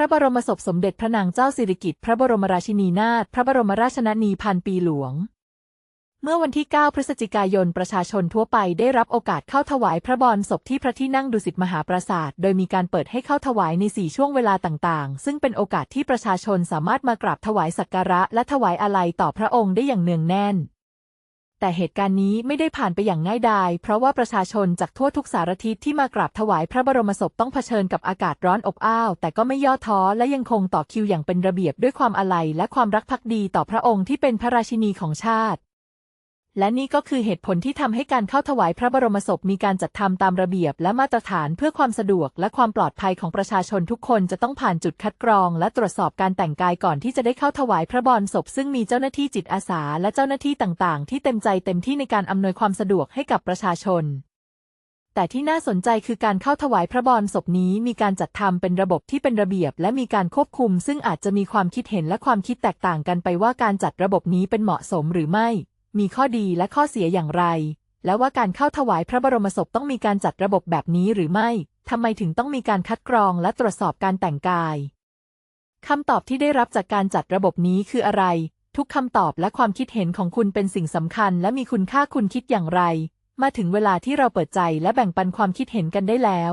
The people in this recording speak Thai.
พระบรมศพสมเด็จพระนางเจ้าสิริกิติ์พระบรมราชินีนาถพระบรมราชชนนีพันปีหลวง เมื่อวันที่ 9 พฤศจิกายนประชาชนทั่วไปได้รับโอกาสเข้าถวายพระบรศพที่พระที่นั่งดุสิตมหาปราสาท โดยมีการเปิดให้เข้าถวายใน 4 ช่วงเวลาต่างๆ ซึ่งเป็นโอกาสที่ประชาชนสามารถมากราบถวายสักการะและถวายอาลัยต่อพระองค์ได้อย่างเนืองแน่น แต่เหตุการณ์นี้ไม่ได้ผ่านไปอย่างง่ายดาย เพราะว่าประชาชนจากทั่วทุกสารทิศที่มากราบถวายพระบรมศพต้องเผชิญกับอากาศร้อนอบอ้าว แต่ก็ไม่ย่อท้อและยังคงต่อคิวอย่างเป็นระเบียบด้วยความอาลัยและความรักภักดีต่อพระองค์ที่เป็นพระราชินีของชาติ และนี่ก็คือเหตุผลที่ทำให้การเข้าถวายพระบรมศพมีการจัดทำตามระเบียบและมาตรฐานเพื่อความสะดวกและความปลอดภัยของประชาชนทุกคนจะต้องผ่านจุดคัดกรอง และตรวจสอบการแต่งกายก่อนที่จะได้เข้าถวายพระบรมศพ ซึ่งมีเจ้าหน้าที่จิตอาสา และเจ้าหน้าที่ต่างๆ ที่เต็มใจเต็มที่ในการอำนวยความสะดวกให้กับประชาชนแต่ที่น่าสนใจคือการเข้าถวายพระบรมศพนี้มีการจัดทำเป็นระบบที่เป็นระเบียบ และมีการควบคุม ซึ่งอาจจะมีความคิดเห็นและความคิดแตกต่างกันไปว่าการจัดระบบนี้เป็นเหมาะสมหรือไม่ มีข้อดีและข้อเสียอย่างไร และว่าการเข้าถวายพระบรมศพต้องมีการจัดระบบแบบนี้หรือไม่ทำไมถึงต้องมีการคัดกรองและตรวจสอบการแต่งกายคำตอบที่ได้รับจากการจัดระบบนี้คืออะไร ทุกคำตอบและความคิดเห็นของคุณเป็นสิ่งสำคัญ และมีคุณค่าคุณคิดอย่างไร มาถึงเวลาที่เราเปิดใจและแบ่งปันความคิดเห็นกันได้แล้ว